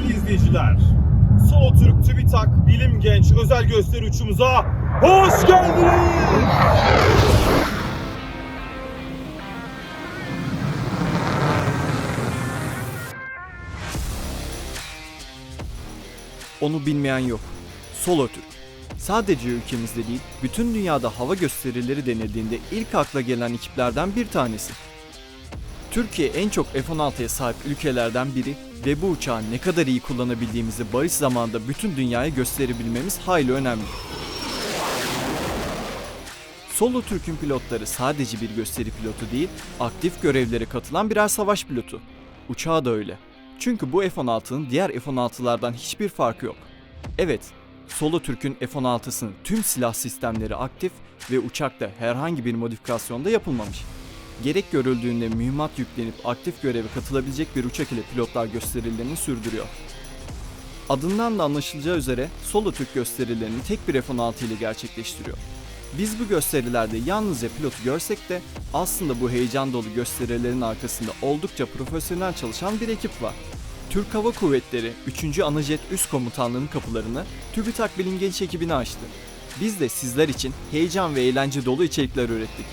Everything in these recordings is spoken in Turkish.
izleyiciler. Solo Türk TÜBİTAK Bilim Genç özel gösteri uçumuza hoş geldiniz. Onu bilmeyen yok. Solo Türk. Sadece ülkemizde değil, bütün dünyada hava gösterileri denildiğinde ilk akla gelen ekiplerden bir tanesi. Türkiye en çok F-16'ya sahip ülkelerden biri ve bu uçağı ne kadar iyi kullanabildiğimizi barış zamanında bütün dünyaya gösterebilmemiz hayli önemli. Solo Türk'ün pilotları sadece bir gösteri pilotu değil, aktif görevlere katılan birer savaş pilotu. Uçağı da öyle. Çünkü bu F-16'nın diğer F-16'lardan hiçbir farkı yok. Evet, Solo Türk'ün F-16'sının tüm silah sistemleri aktif ve uçakta herhangi bir modifikasyonda yapılmamış. Gerek görüldüğünde mühimmat yüklenip aktif göreve katılabilecek bir uçak ile pilotlar gösterilerini sürdürüyor. Adından da anlaşılacağı üzere Solo Türk gösterilerini tek bir F-16 ile gerçekleştiriyor. Biz bu gösterilerde yalnızca pilotu görsek de aslında bu heyecan dolu gösterilerin arkasında oldukça profesyonel çalışan bir ekip var. Türk Hava Kuvvetleri 3. Anajet Üst Komutanlığı'nın kapılarını TÜBİTAK Bilim Genç ekibine açtı. Biz de sizler için heyecan ve eğlence dolu içerikler ürettik.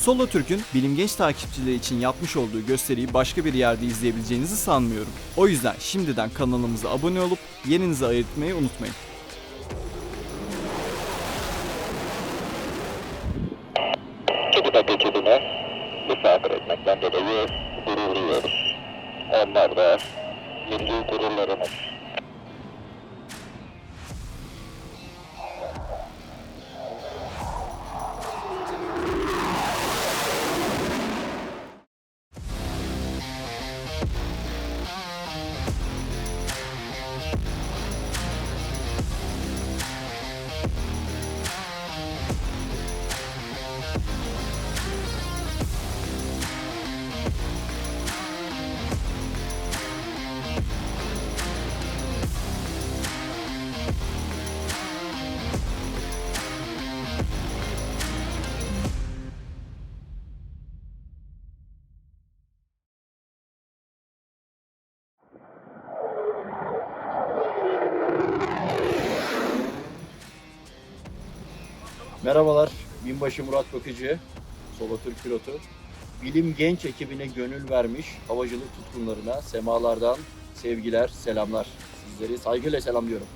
Solo Türk'ün Bilim Genç takipçileri için yapmış olduğu gösteriyi başka bir yerde izleyebileceğinizi sanmıyorum. O yüzden şimdiden kanalımıza abone olup yerinizi ayırtmayı unutmayın. TÜBİTAK ekibine misafir etmekten dolayı gurur. Onlar da milli gururlarımız. Bye. Merhabalar, binbaşı Murat Bakıcı, Solo Türk pilotu. Bilim Genç ekibine gönül vermiş havacılık tutkunlarına semalardan sevgiler, selamlar. Sizleri saygıyla selamlıyorum.